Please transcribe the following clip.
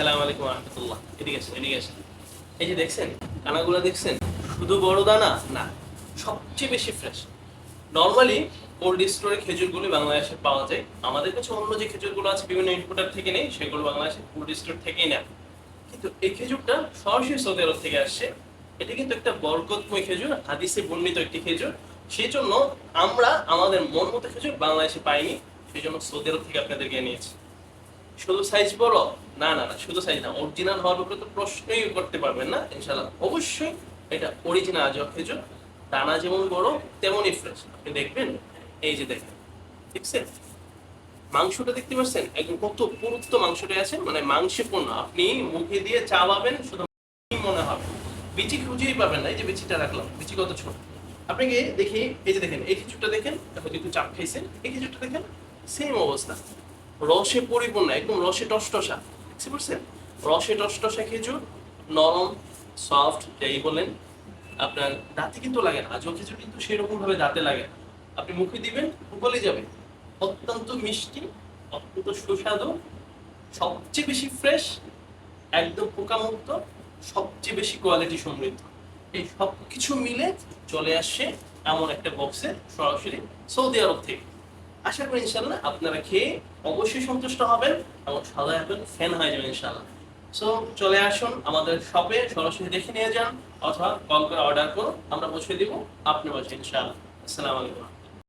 আসসালামু আলাইকুম রহমতুল্লাহ এদিকে আসেন এদিকে আসেন। এই যে দেখছেন, দানাগুলো দেখছেন? শুধু বড় দানা? না, সবচেয়ে বেশি ফ্রেশ নর্মালি কোল্ড স্টোরে খেজুরগুলো বাংলাদেশে পাওয়া যায়। আমাদের কাছে অন্য যে খেজুরগুলো আছে, বিভিন্ন ইনপুটার থেকে নেই, সেগুলো স্টোর থেকেই নেয়। কিন্তু এই খেজুরটা সরাসরি সৌদি আরব থেকে আসছে। এটা কিন্তু একটা বরকতময় খেজুর, হাদিসে বর্ণিত একটি খেজুর। সেই জন্য আমরা আমাদের মন মতো খেজুর বাংলাদেশে পাইনি সেই জন্য সৌদি আরব থেকে আপনাদেরকে নিয়েছি শুধু সাইজ বড় না না না, শুধু সাইজ না অরিজিনাল হওয়ার উপরে তো প্রশ্নই করতে পারবেন না ইনশাল্লাহ অবশ্যই এটা অরিজিনাল আজব খেজুর, দানা যেমন বড়, তেমনই ফ্রেশ আপনি দেখবেন, এই যে দেখেন, দেখছেন? মাংসটা দেখতে পাচ্ছেন? একদম কত পুরুত্ব মাংসটা আছে মানে মাংসে পূর্ণ আপনি মুখে দিয়ে চাবাবেন শুধু মনে হবে। বিচি খুঁজেই পাবেন না, এই যে বিচিটা রাখলাম, বিচি কত ছোট? আপনাকে দেখি, এই যে দেখেন, এই খেজুরটা দেখেন হয়তো একটু চাপ খাইছেন, এই খেজুরটা দেখেন সেম অবস্থা। রসে পরিপূর্ণ, একদম রসে টসটসা, বুঝতে পারছেন? রসে টসটসা খেজুর, নরম সফট যাই বলেন, আপনার দাঁতে কিন্তু লাগে না, আজও খেজুর কিন্তু সেরকম ভাবে দাঁতে লাগে না। আপনি মুখে দিবেন গলে যাবে। অত্যন্ত মিষ্টি, অত্যন্ত সুস্বাদু, সবচেয়ে বেশি ফ্রেশ একদম পোকামুক্ত, সবচেয়ে বেশি কোয়ালিটি সমৃদ্ধ। এই সব কিছু মিলে চলে আসছে এমন একটা বক্সে সরাসরি সৌদি আরব থেকে। আশা করি ইনশাল্লাহ আপনারা খেয়ে অবশ্যই সন্তুষ্ট হবেন এবং সাদা হবেন, ফ্যান হয়ে যাবেন ইনশাল্লাহ সো চলে আসুন আমাদের শপে সরাসরি দেখে নিয়ে যান অথবা কল করে অর্ডার করুন, আমরা পৌঁছে দিব, আপনি বসে ইনশাল্লাহ আসসালামু আলাইকুম।